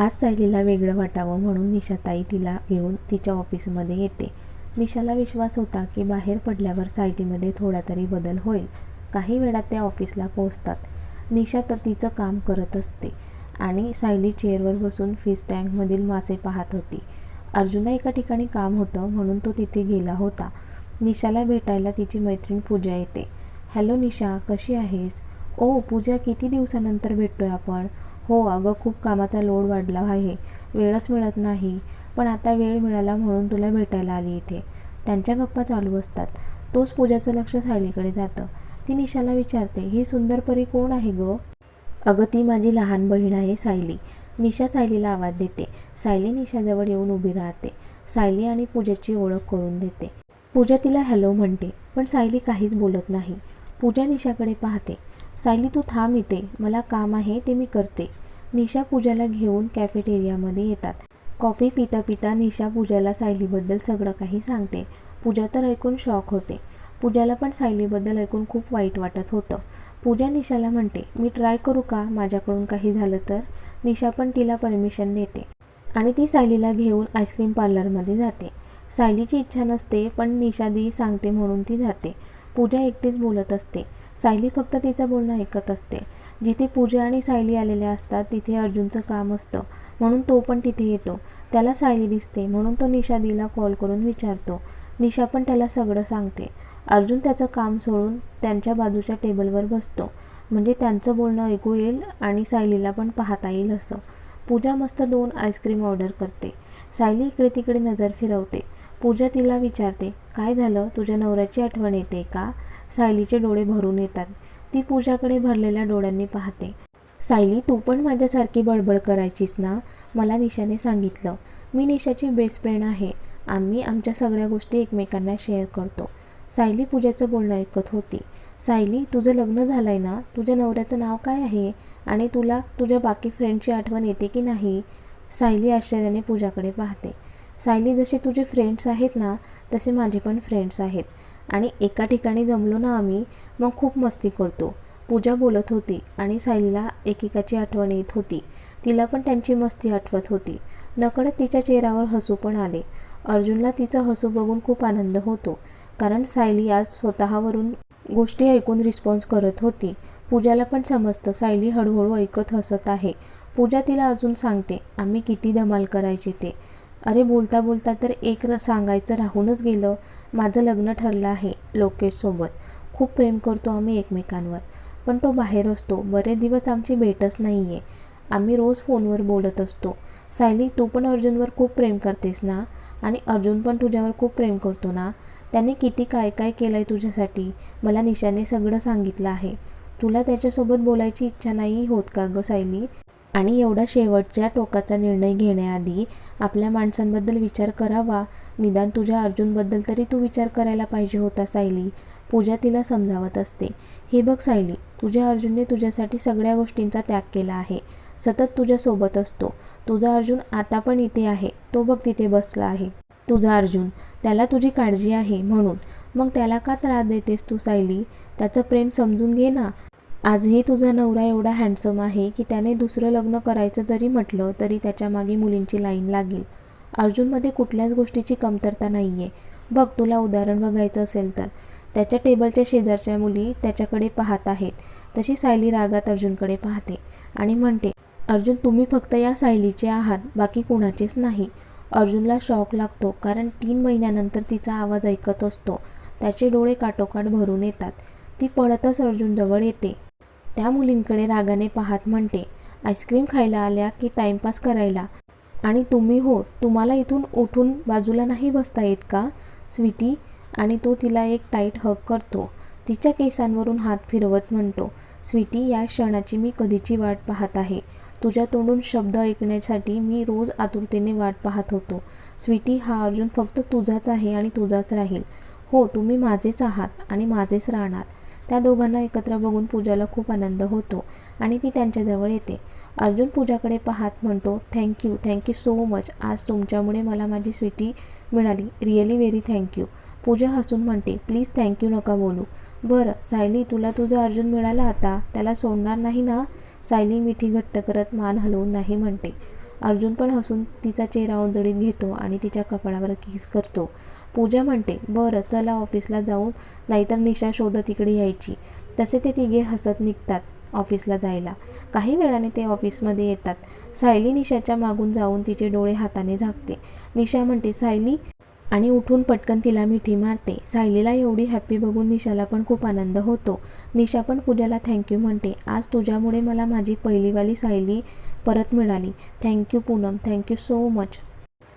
आज सायलीला वेगळं वाटावं म्हणून निशाताई तिला घेऊन तिच्या ऑफिसमध्ये येते. निशाला विश्वास होता की बाहेर पडल्यावर सायलीमध्ये थोडा तरी बदल होईल. काही वेळात त्या ऑफिसला पोहोचतात. निशा तर तिचं काम करत असते आणि सायली चेअरवर बसून फिश टँकमधील मासे पाहत होती. अर्जुना एका ठिकाणी काम होतं म्हणून तो तिथे गेला होता. निशाला भेटायला तिची मैत्रीण पूजा येते. हॅलो निशा कशी आहेस? ओ पूजा किती दिवसानंतर भेटतोय आपण? हो अगं खूप कामाचा लोड वाढला आहे. वेळच मिळत नाही. पण आता वेळ मिळाला म्हणून तुला भेटायला आली इथे. त्यांच्या गप्पा चालू असतात. तोच पूजाचं लक्ष सायलीकडे जातं. ती निशाला विचारते ही सुंदर परी कोण आहे गं? अगं ती माझी लहान बहीण आहे सायली. निशा सायलीला आवाज देते. सायली निशाजवळ येऊन उभी राहते. सायली आणि पूजाची ओळख करून देते. पूजा तिला हॅलो म्हणते पण सायली काहीच बोलत नाही. पूजा निशाकडे पाहते. सायली तू थांब इथे. मला काम आहे ते मी करते. निशा पूजाला घेऊन कॅफेटेरियामध्ये येतात. कॉफी पिता पिता निशा पूजाला सायलीबद्दल सगळं काही सांगते. पूजा तर ऐकून शॉक होते. पूजाला पण सायलीबद्दल ऐकून खूप वाईट वाटत होतं. पूजा निशाला म्हणते मी ट्राय करू का? माझ्याकडून काही झालं तर? निशा पण तिला परमिशन देते. आणि ती सायलीला घेऊन आईस्क्रीम पार्लरमध्ये जाते. सायलीची इच्छा नसते पण निशादी सांगते म्हणून ती जाते. पूजा एकटीच बोलत असते. सायली फक्त तिचं बोलणं ऐकत असते. जिथे पूजा आणि सायली आलेल्या असतात तिथे अर्जुनचं काम असतं. म्हणून तो पण तिथे येतो. त्याला सायली दिसते म्हणून तो निशादीला कॉल करून विचारतो. निशा पण त्याला सगळं सांगते. अर्जुन त्याचं काम सोडून त्यांच्या बाजूच्या टेबलवर बसतो. म्हणजे त्यांचं बोलणं ऐकू येईल आणि सायलीला पण पाहता येईल असं. पूजा मस्त दोन आईस्क्रीम ऑर्डर करते. सायली इकडे तिकडे नजर फिरवते. पूजा तिला विचारते काय झालं? तुझ्या नवऱ्याची आठवण येते का? सायलीचे डोळे भरून येतात. ती पूजाकडे भरलेल्या डोळ्यांनी पाहते. सायली तू पण माझ्यासारखी बडबड करायचीस ना? मला निशाने सांगितलं. मी निशाची बेस्ट फ्रेंड आहे. आम्ही आमच्या सगळ्या गोष्टी एकमेकांना शेअर करतो. सायली पूजाचं बोलणं ऐकत होती. सायली तुझं लग्न झालं आहे ना? तुझ्या नवऱ्याचं नाव काय आहे? आणि तुला तुझ्या बाकी फ्रेंडची आठवण येते की नाही? सायली आश्चर्याने पूजाकडे पाहते. सायली जसे तुझे फ्रेंड्स आहेत ना तसे माझे पण फ्रेंड्स आहेत. आणि एका ठिकाणी जमलो ना आम्ही मग खूप मस्ती करतो. पूजा बोलत होती आणि सायलीला एकेकाची आठवण येत होती. तिला पण त्यांची मस्ती आठवत होती. नकळत तिच्या चेहऱ्यावर हसू पण आले. अर्जुनला तिचं हसू बघून खूप आनंद होतो कारण सायली आज स्वतःवरून गोष्टी ऐकून रिस्पॉन्स करत होती. पूजाला पण समजतं सायली हळूहळू ऐकत हसत आहे. पूजा तिला अजून सांगते आम्ही किती धमाल करायचे ते. अरे बोलता बोलता तर एक र सांगायचं राहूनच गेलं. माझं लग्न ठरलं आहे लोकेशसोबत. खूप प्रेम करतो आम्ही एकमेकांवर. पण तो बाहेर असतो. बरेच दिवस आमची भेटच नाही आहे आम्ही रोज फोनवर बोलत असतो. सायली तू पण अर्जुनवर खूप प्रेम करतेस ना? आणि अर्जुन पण तुझ्यावर खूप प्रेम करतो ना? त्याने किती काय काय केलं आहे तुझ्यासाठी? मला निशाने सगळं सांगितलं आहे. तुला त्याच्यासोबत बोलायची इच्छा नाही होत का गं सायली? आणि एवढा शेवटच्या टोकाचा निर्णय घेण्याआधी आपल्या माणसांबद्दल विचार करावा. निदान तुझ्या अर्जुनबद्दल तरी तू विचार करायला पाहिजे होता सायली. पूजा तिला समजावत असते. हे बघ सायली तुझ्या अर्जुनने तुझ्यासाठी सगळ्या गोष्टींचा त्याग केला आहे. सतत तुझ्यासोबत असतो. तुझा अर्जुन आता पण इथे आहे. तो बघ तिथे बसला आहे. तुझा अर्जुन त्याला तुझी काळजी आहे म्हणून. मग त्याला का त्रास देतेस तू सायली? त्याचं प्रेम समजून घे ना. आजही तुझा नवरा एवढा हँडसम आहे की त्याने दुसरं लग्न करायचं जरी म्हटलं तरी त्याच्यामागे मुलींची लाईन लागेल. अर्जुनमध्ये कुठल्याच गोष्टीची कमतरता नाही आहे बघ तुला उदाहरण बघायचं असेल तर. त्याच्या टेबलच्या शेजारच्या मुली त्याच्याकडे पाहत आहेत. तशी सायली रागात अर्जुनकडे पाहते आणि म्हणते अर्जुन तुम्ही फक्त या सायलीचे आहात बाकी कुणाचेच नाही. अर्जुनला शॉक लागतो कारण तीन महिन्यानंतर तिचा आवाज ऐकत असतो. त्याचे डोळे काटोकाट भरून येतात. ती पळतच अर्जुनजवळ येते. त्या मुलींकडे रागाने पाहत म्हणते आईस्क्रीम खायला आल्या की टाईमपास करायला? आणि तुम्ही हो तुम्हाला इथून उठून बाजूला नाही बसता येत का स्वीटी? आणि तो तिला एक टाईट हक करतो. तिच्या केसांवरून हात फिरवत म्हणतो स्वीटी या क्षणाची मी कधीची वाट पाहत आहे? तुझ्या तोंडून शब्द ऐकण्यासाठी मी रोज आतुरतेने वाट पाहत होतो. स्वीटी हा अर्जुन फक्त तुझाच आहे आणि तुझाच राहील. हो तुम्ही माझेच आहात आणि माझेच राहणार. त्या दोघांना एकत्र बघून पूजाला खूप आनंद होतो आणि ती त्यांच्याजवळ येते. अर्जुन पूजाकडे पाहत म्हणतो थँक्यू थँक्यू सो मच आज तुमच्यामुळे मला माझी स्वीटी मिळाली. रिअली व्हेरी थँक्यू पूजा हसून म्हणते प्लीज थँक्यू नका बोलू. बरं सायली तुला तुझा अर्जुन मिळाला आता? त्याला सोडणार नाही ना? सायली मिठी घट्ट करत मान हलवून नाही म्हणते. अर्जुन पण हसून तिचा चेहरा उजळीत घेतो आणि तिच्या कपाळावर किस करतो. पूजा म्हणते बरं चला ऑफिसला जाऊन नाहीतर निशा शोधत इकडे यायची. तसे ते तिघे हसत निघतात. ऑफिसला जायला. काही वेळाने ते ऑफिसमध्ये येतात. सायली निशाच्या मागून जाऊन तिचे डोळे हाताने झाकते. निशा म्हणते सायली आणि उठून पटकन तिला मिठी मारते. सायलीला एवढी हॅप्पी बघून निशाला पण खूप आनंद होतो. निशा पण पूजाला थँक्यू म्हणते. आज तुझ्यामुळे मला माझी पहिलीवाली सायली परत मिळाली. Thank you Poonam. Thank you so much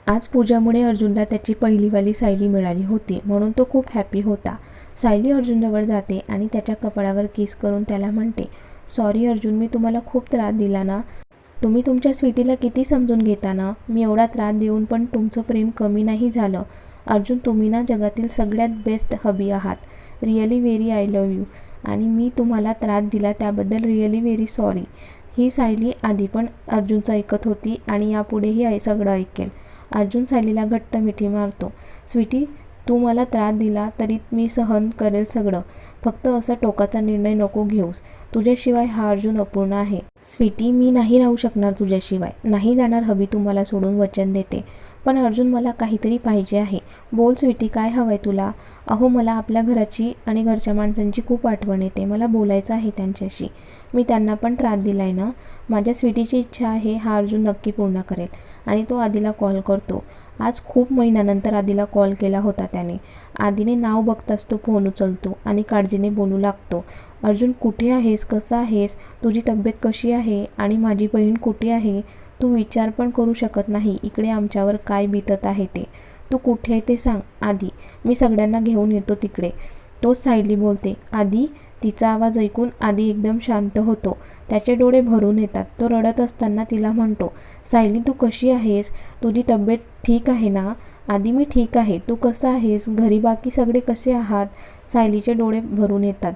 आज पूजामुळे अर्जुनला त्याची पहिलीवाली सायली मिळाली होती म्हणून तो खूप हॅपी होता. सायली अर्जुनजवळ जाते आणि त्याच्या कपाळावर किस करून त्याला म्हणते सॉरी अर्जुन मी तुम्हाला खूप त्रास दिला ना. तुम्ही तुमच्या स्वीटीला किती समजून घेता ना? मी एवढा त्रास देऊन पण तुमचं प्रेम कमी नाही झालं. अर्जुन तुम्ही ना जगातील सगळ्यात बेस्ट हबी आहात. Really very I love you आणि मी तुम्हाला त्रास दिला त्याबद्दल रिअली व्हेरी सॉरी ही सायली आधी पण अर्जुनचं ऐकत होती आणि यापुढेही ऐ सगळं ऐकेल. अर्जुन सायलीला घट्ट मिठी मारतो. स्वीटी तू मला त्रास दिला तरी मी सहन करेल सगळं. फक्त असा टोकाचा निर्णय नको घेऊस. तुझ्याशिवाय हा अर्जुन अपूर्ण आहे. स्वीटी मी नाही राहू शकणार तुझ्याशिवाय. नाही जाणार हवी तुम्हाला सोडून वचन देते. पण अर्जुन मला काहीतरी पाहिजे आहे. बोल स्वीटी काय हवं आहे तुला? अहो मला आपल्या घराची आणि घरच्या माणसांची खूप आठवण येते. मला बोलायचं आहे त्यांच्याशी. मी त्यांना पण त्रास दिला आहे ना? माझ्या स्वीटीची इच्छा आहे हा अर्जुन नक्की पूर्ण करेल. आणि तो आधीला कॉल करतो. आज खूप महिन्यानंतर आधीला कॉल केला होता त्याने. आधीने नाव बघताच तो फोन उचलतो आणि काळजीने बोलू लागतो. अर्जुन कुठे आहेस? कसं आहेस? तुझी तब्येत कशी आहे? आणि माझी बहीण कुठे आहे? तू विचार पण करू शकत नाही इकडे आमच्यावर काय बितत आहे ते. तू कुठे आहे ते सांग. आधी मी सगळ्यांना घेऊन येतो तिकडे. तोच सायली बोलते आधी तिचा आवाज ऐकून आधी एकदम शांत होतो. त्याचे डोळे भरून येतात. तो रडत असताना तिला म्हणतो सायली तू कशी आहेस? तुझी तब्येत ठीक आहे ना? आधी मी ठीक आहे. तू कसं आहेस? घरी बाकी सगळे कसे आहात? सायलीचे डोळे भरून येतात.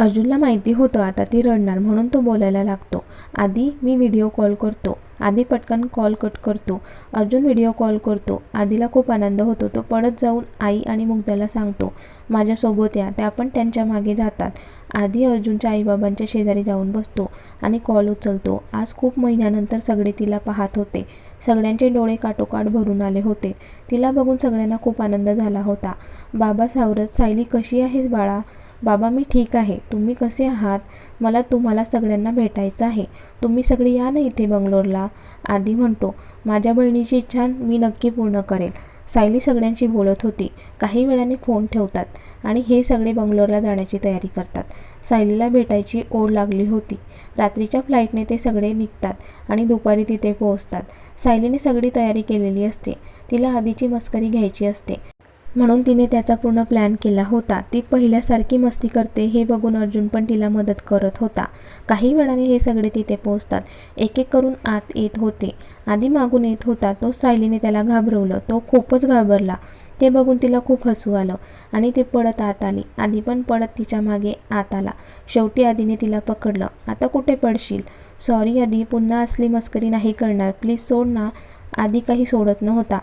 अर्जुनला माहिती होतं आता ती रडणार म्हणून तो बोलायला लागतो. आधी मी व्हिडिओ कॉल करतो. आधी पटकन कॉल कट करतो. अर्जुन व्हिडिओ कॉल करतो. आधीला खूप आनंद होतो. तो पडत जाऊन आई आणि मुग्धाला सांगतो माझ्यासोबत या. त्या पण त्यांच्या मागे जातात. आधी अर्जुनच्या आईबाबांच्या शेजारी जाऊन बसतो आणि कॉल उचलतो. आज खूप महिन्यानंतर सगळे तिला पाहत होते. सगळ्यांचे डोळे काटोकाट भरून आले होते. तिला बघून सगळ्यांना खूप आनंद झाला होता. बाबा सावरत सायली कशी आहेस बाळा? बाबा मी ठीक आहे. तुम्ही कसे आहात? मला तुम्हाला सगळ्यांना भेटायचं आहे. तुम्ही सगळी या ना इथे बंगलोरला? आधी म्हणतो माझ्या बहिणीची इच्छा मी नक्की पूर्ण करेल. सायली सगळ्यांशी बोलत होती. काही वेळाने फोन ठेवतात आणि हे सगळे बंगलोरला जाण्याची तयारी करतात. सायलीला भेटायची ओढ लागली होती. रात्रीच्या फ्लाईटने ते सगळे निघतात आणि दुपारी तिथे पोहोचतात. सायलीने सगळी तयारी केलेली असते. तिला आधीची मस्करी घ्यायची असते. म्हणून तिने त्याचा पूर्ण प्लॅन केला होता. ती पहिल्यासारखी मस्ती करते हे बघून अर्जुन पण तिला मदत करत होता. काही वेळाने हे सगळे तिथे पोहोचतात. एक एक करून आत येत होते. आधी मागून येत होता तो सायलीने त्याला घाबरवलं. तो खूपच घाबरला. ते बघून तिला खूप हसू आलं आणि ते पडत आत आली. आधी पण पडत तिच्यामागे आत आला. शेवटी आधीने तिला पकडलं. आता कुठे पडशील? सॉरी आधी पुन्हा असली मस्करी नाही करणार. प्लीज सोड ना. आधी काही सोडत नव्हता.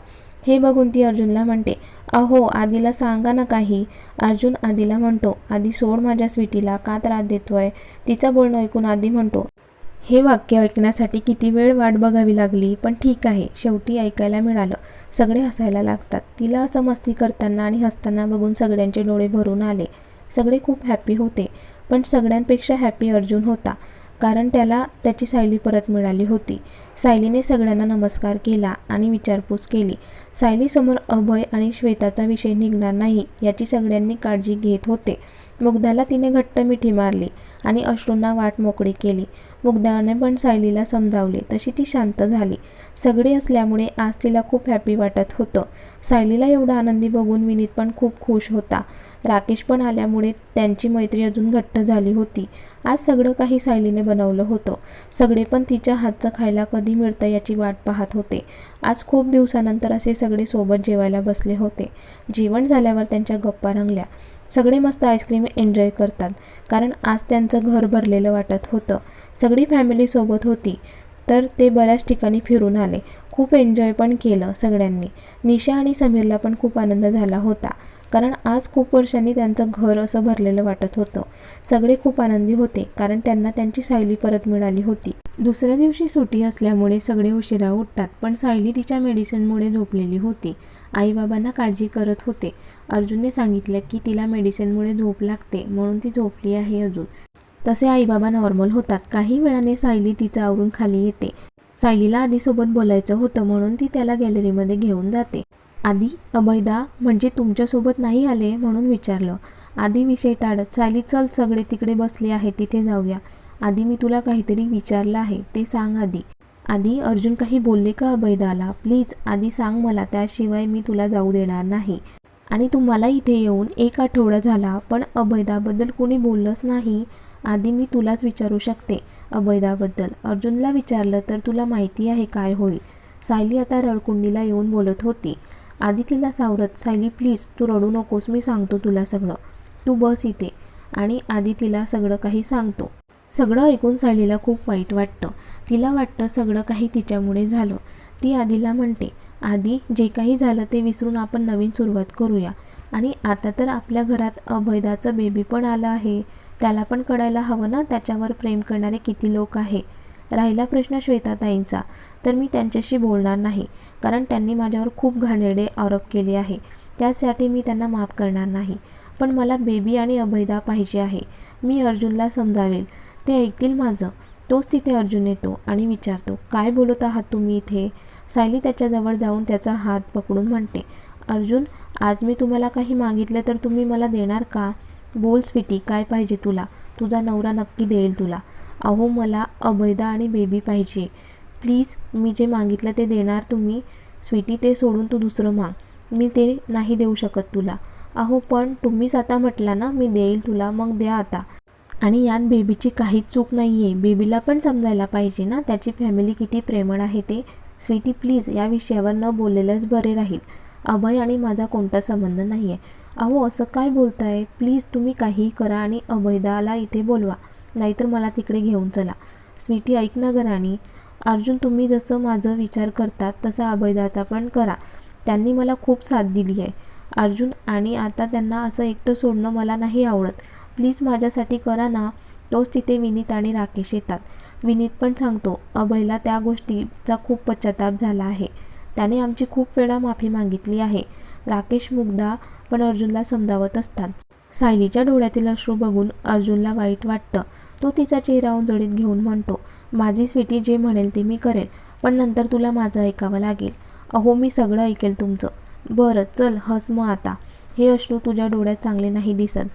हे बघून ती अर्जुनला म्हणते अहो आधीला सांगा ना काही. अर्जुन आधीला म्हणतो आधी सोड माझ्या स्वीटीला का त्रास देतोय? तिचं बोलणं ऐकून आधी म्हणतो हे वाक्य ऐकण्यासाठी किती वेळ वाट बघावी लागली पण ठीक आहे शेवटी ऐकायला मिळालं. सगळे हसायला लागतात. तिला असं मस्ती करताना आणि हसताना बघून सगळ्यांचे डोळे भरून आले. सगळे खूप हॅपी होते पण सगळ्यांपेक्षा हॅपी अर्जुन होता. कारण त्याला त्याची सायली परत मिळाली होती. सायलीने सगळ्यांना नमस्कार केला आणि विचारपूस केली. सायलीसमोर अभय आणि श्वेताचा विषय निघणार नाही याची सगळ्यांनी काळजी घेत होते. मुग्धाला तिने घट्ट मिठी मारली आणि अश्रूंना वाट मोकळी केली. मुग्धाने पण सायलीला समजावले तशी ती शांत झाली. सगळी असल्यामुळे आज तिला खूप हॅपी वाटत होतं. सायलीला एवढं आनंदी बघून विनीत पण खूप खुश होता. राकेश पण आल्यामुळे त्यांची मैत्री अजून घट्ट झाली होती. आज सगळं काही सायलीने बनवलं होतं. सगळे पण तिच्या हातचं खायला कधी मिळतं याची वाट पाहत होते. आज खूप दिवसानंतर असे सगळे सोबत जेवायला बसले होते. जेवण झाल्यावर त्यांच्या गप्पा रंगल्या. सगळे मस्त आईस्क्रीम एन्जॉय करतात. कारण आज त्यांचं घर भरलेलं वाटत होतं. सगळी फॅमिली सोबत होती. तर ते बऱ्याच ठिकाणी फिरून आले. खूप एन्जॉय पण केलं सगळ्यांनी. निशा आणि समीरला पण खूप आनंद झाला होता. कारण आज खूप वर्षांनी त्यांचं घर असं भरलेलं वाटत होतं. सगळे खूप आनंदी होते कारण त्यांना त्यांची सायली परत मिळाली होती. दुसऱ्या दिवशी सुटी असल्यामुळे सगळे उशिरा उठतात पण सायली तिच्या मेडिसिनमुळे झोपलेली होती. आईबाबांना काळजी करत होते. अर्जुनने सांगितलं की तिला मेडिसिनमुळे झोप लागते म्हणून ती झोपली आहे अजून. तसे आईबाबा नॉर्मल होतात. काही वेळाने सायली तिचं आवरून खाली येते. सायलीला आधीसोबत बोलायचं होतं म्हणून ती त्याला गॅलरीमध्ये घेऊन जाते. आधी अभयदा म्हणजे तुमच्यासोबत नाही आले म्हणून विचारलं. आधी विषय टाळत सायली चल सगळे तिकडे बसले आहे तिथे जाऊया. आधी मी तुला काहीतरी विचारलं आहे ते सांग आधी. आधी अर्जुन काही बोलले का अभयदाला प्लीज आधी सांग मला त्याशिवाय मी तुला जाऊ देणार नाही. आणि तुम्हाला इथे येऊन एक आठवडा झाला पण अभयदाबद्दल कोणी बोललंच नाही. आधी मी तुलाच विचारू शकते अभयदाबद्दल अर्जुनला विचारलं तर तुला माहिती आहे काय होईल? सायली आता रडकुंडीला येऊन बोलत होती. आधी तिला सावरत सायली प्लीज तू रडू नकोस मी सांगतो तुला सगळं. तू बस इथे. आणि आधी तिला सगळं काही सांगतो. सगळं ऐकून सायलीला खूप वाईट वाटतं. तिला वाटतं सगळं काही तिच्यामुळे झालं. ती आधीला म्हणते आधी जे काही झालं ते विसरून आपण नवीन सुरुवात करूया. आणि आता तर आपल्या घरात अभयदाचं बेबी पण आलं आहे. त्याला पण कळायला हवं ना त्याच्यावर प्रेम करणारे किती लोक आहे. राहिला प्रश्न श्वेताताईंचा तर मी त्यांच्याशी बोलणार नाही कारण त्यांनी माझ्यावर खूप घाणेरडे आरोप केले आहे. त्यासाठी मी त्यांना माफ करणार नाही. पण मला बेबी आणि अभयदा पाहिजे आहे. मी अर्जुनला समजावेल. ते ऐकतील माझं. तोच तिथे अर्जुन येतो आणि विचारतो काय बोलत आहात तुम्ही इथे? सायली त्याच्याजवळ जाऊन त्याचा हात पकडून म्हणते अर्जुन आज मी तुम्हाला काही मागितलं तर तुम्ही मला देणार का? बोल स्वीटी काय पाहिजे तुला? तुझा नवरा नक्की देईल तुला. अहो मला अभयदा आणि बेबी पाहिजे. प्लीज मी जे मागितलं ते देणार तुम्ही. स्वीटी ते सोडून तू दुसरं माग. मी ते नाही देऊ शकत तुला. अहो पण तुम्हीच आता म्हटला ना मी देईल तुला मग द्या आता. आणि यात बेबीची काहीच चूक नाही आहे बेबीला पण समजायला पाहिजे ना त्याची फॅमिली किती प्रेमळ आहे ते. स्वीटी प्लीज या विषयावर न बोललेलंच बरे राहील. अभय आणि माझा कोणता संबंध नाही आहे अहो असं काय बोलताय? प्लीज तुम्ही काहीही करा आणि अभयदाला इथे बोलवा. नाहीतर मला तिकडे घेऊन चला. स्वीटी ऐक ना गराणी अर्जुन तुम्ही जसं माझं विचार करतात तसा अभयदाचा पण करा. त्यांनी मला खूप साथ दिली आहे. अर्जुन आणि आता त्यांना असं एकटं सोडणं मला नाही आवडत. प्लीज माझ्यासाठी करा ना. तोच तिथे विनीत आणि राकेश येतात. विनीत पण सांगतो अभयला त्या गोष्टीचा खूप पश्चाताप झाला आहे. त्याने आमची खूप वेळा माफी मागितली आहे. राकेश मुग्धा पण अर्जुनला समजावत असतात. सायलीच्या डोळ्यातील अश्रू बघून अर्जुनला वाईट वाटतं. तो तिचा चेहरा उंजळीत घेऊन म्हणतो माझी स्वीटी जे म्हणेल ते मी करेल पण नंतर तुला माझं ऐकावं लागेल. अहो मी सगळं ऐकेल तुमचं. बरं चल हस मग आता. हे अश्रू तुझ्या डोळ्यात चांगले नाही दिसत.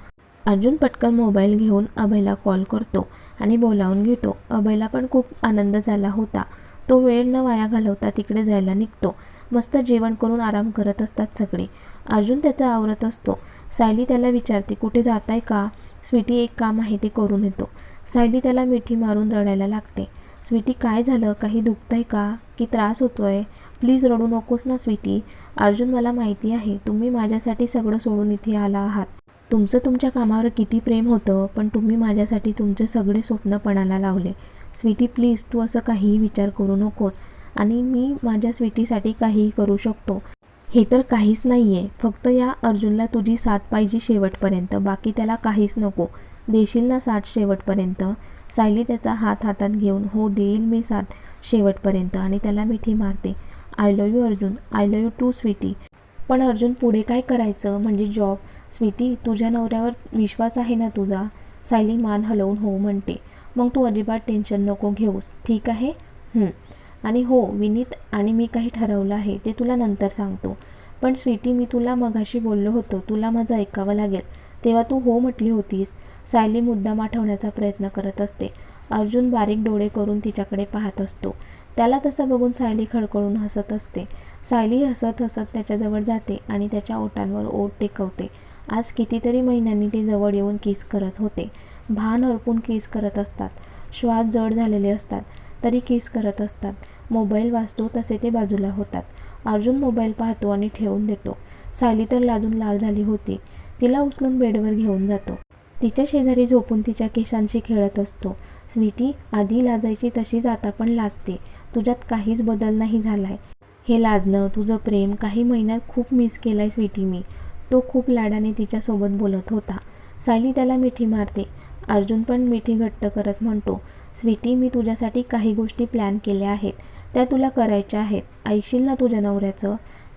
अर्जुन पटकन मोबाईल घेऊन अभयला कॉल करतो आणि बोलावून घेतो. अभयला पण खूप आनंद झाला होता. तो वेळ न वाया घालवता तिकडे जायला निघतो. मस्त जेवण करून आराम करत असतात सगळे. अर्जुन त्याचा आवरत असतो. सायली त्याला विचारते कुठे जात आहे का? स्वीटी एक काम आहे ते करून येतो. सायली त्याला मिठी मारून रडायला लागते. स्वीटी काय झालं? काही दुखतंय का? की त्रास होतोय? प्लीज रडू नकोस ना स्वीटी. अर्जुन मला माहिती आहे. तुम्ही माझ्यासाठी सगळं सोडून इथे आला आहात. तुमचं तुमच्या कामावर किती प्रेम होतं पण तुम्ही माझ्यासाठी तुमचे सगळे स्वप्न पणाला लावले. स्वीटी प्लीज तू असं काहीही विचार करू नकोस. आणि मी माझ्या स्वीटीसाठी काहीही करू शकतो. हे तर काहीच नाही आहे फक्त या अर्जुनला तुझी साथ पाहिजे शेवटपर्यंत. बाकी त्याला काहीच नको. देशील ना साथ शेवटपर्यंत. सायली त्याचा हात हातात घेऊन हो देईल मी साथ शेवटपर्यंत आणि त्याला मिठी मारते. I love you Arjun. I love you too sweetie पण अर्जुन पुढे काय करायचं? म्हणजे जॉब स्वीटी तुझ्या नवऱ्यावर विश्वास आहे ना तुझा? सायली मान हलवून हो म्हणते. मग तू अजिबात टेन्शन नको घेऊस. ठीक आहे? आणि हो विनीत आणि मी काही ठरवलं आहे ते तुला नंतर सांगतो. पण स्वीटी मी तुला मगाशी बोललो होतो. तुला माझं ऐकावं लागेल. तेव्हा तू हो म्हटली होतीस. सायली मुद्दाम आठवण्याचा प्रयत्न करत असते. अर्जुन बारीक डोळे करून तिच्याकडे पाहत असतो. त्याला तसं बघून सायली खडखडून हसत असते. सायली हसत हसत त्याच्याजवळ जाते आणि त्याच्या ओटांवर ओट टेकवते. आज कितीतरी महिन्यांनी ते जवळ येऊन किस करत होते. भान अर्पून किस करत असतात. श्वास जड झालेले असतात. तरी किस करत असतात. मोबाईल वाचतो तसे ते बाजूला होतात. अर्जुन मोबाईल पाहतो आणि ठेवून देतो. सायली तर लाजून लाल झाली होती. तिला उचलून बेडवर घेऊन जातो. तिच्या शेजारी झोपून तिच्या केसांशी खेळत असतो. स्वीटी आधी लाजायची तशीच आता पण लाजते. तुझ्यात काहीच बदल नाही झालाय. हे लाजणं तुझं प्रेम काही महिन्यात खूप मिस केलं आहे स्वीटी मी. तो खूप लाडाने तिच्यासोबत बोलत होता. सायली त्याला मिठी मारते. अर्जुन पण मिठी घट्ट करत म्हणतो स्वीटी मी तुझ्यासाठी काही गोष्टी प्लॅन केल्या आहेत. त्या तुला करायच्या आहेत. ऐकशील ना तुझ्या नवऱ्याचं?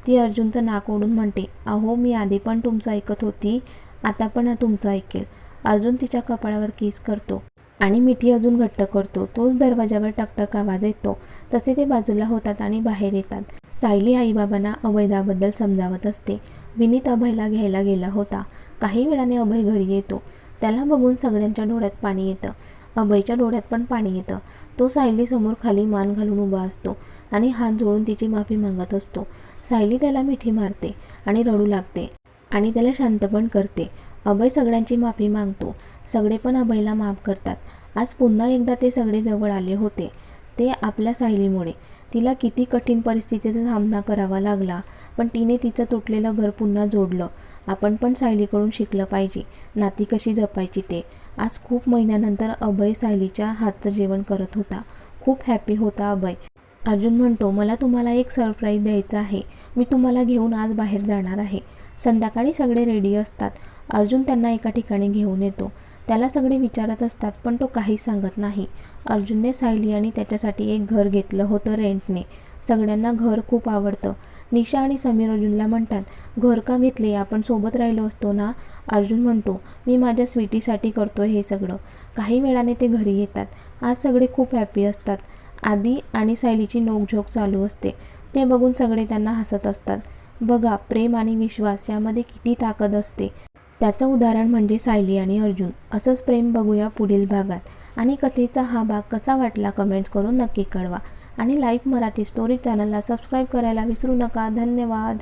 ती अर्जुनचं नाक ओढून म्हणते अहो मी आधी पण तुमचं ऐकत होती. आता पण तुमचं ऐकेल. अर्जुन तिच्या कपाळावर किस करतो आणि मिठी अजून घट्ट करतो. तोच दरवाजावर टकटक आवाज येतो. तसे ते बाजूला होतात आणि बाहेर येतात. सायली आईबाबांना अभयदाबद्दल समजावत असते. विनीत अभयला घ्यायला गेला होता. काही वेळाने अभय घरी येतो. त्याला बघून सगळ्यांच्या डोळ्यात पाणी येतं. अभयच्या डोळ्यात पण पाणी येतं. तो सायलीसमोर खाली मान घालून उभा असतो आणि हात जोडून तिची माफी मागत असतो. सायली त्याला मिठी मारते आणि रडू लागते आणि त्याला शांत पण करते. अभय सगळ्यांची माफी मागतो. सगळे पण अभयला माफ करतात. आज पुन्हा एकदा ते सगळे जवळ आले होते. ते आपल्या सायलीमुळे. तिला किती कठीण परिस्थितीचा सामना करावा लागला पण तिने तिचं तुटलेलं घर पुन्हा जोडलं. आपण पण सायलीकडून शिकलं पाहिजे. नाती कशी जपायची ते. आज खूप महिन्यानंतर अभय सायलीच्या हातचं जेवण करत होता. खूप हॅपी होता अभय. अर्जुन म्हणतो मला तुम्हाला एक सरप्राईज द्यायचं आहे. मी तुम्हाला घेऊन आज बाहेर जाणार आहे. संध्याकाळी सगळे रेडी असतात. अर्जुन त्यांना एका ठिकाणी घेऊन येतो. त्याला सगळे विचारत असतात पण तो काही सांगत नाही. अर्जुनने सायली आणि त्याच्यासाठी एक घर घेतलं होतं रेंटने. सगळ्यांना घर खूप आवडतं. निशा आणि समीर अर्जुनला म्हणतात घर का घेतले? आपण सोबत राहिलो असतो ना? अर्जुन म्हणतो मी माझ्या स्वीटीसाठी करतो हे सगळं. काही वेळाने ते घरी येतात. आज सगळे खूप हॅपी असतात. आदी आणि सायलीची नोकझोक चालू असते. ते बघून सगळे त्यांना हसत असतात. बघा प्रेम आणि विश्वास यामध्ये किती ताकद असते. त्याचं उदाहरण म्हणजे सायली आणि अर्जुन. असंच प्रेम बघूया पुढील भागात. आणि कथेचा हा भाग कसा वाटला कमेंट्स करून नक्की कळवा. आणि लाईव्ह मराठी स्टोरी चॅनलला सबस्क्राईब करायला विसरू नका. धन्यवाद.